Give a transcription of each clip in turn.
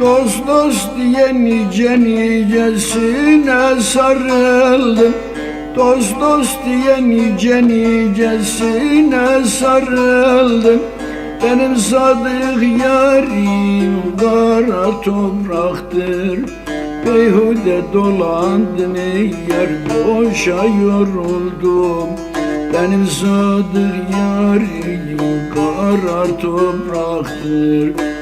Dost dost diye nice nicesine sarıldım. Dost dost diye nice nicesine sarıldım. Benim sadık yarim kara topraktır. Beyhude dolandım ey yer boşa yoruldum. Benim sadık yarim kara topraktır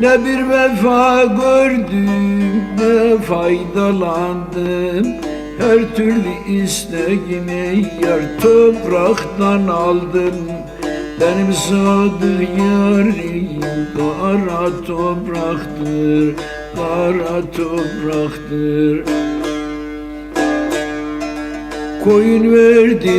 Ne bir vefa gördüm ne faydalandım. Her türlü isteğimi yar topraktan aldım. Benim sadık yarim kara topraktır Kara topraktır. Koyun verdi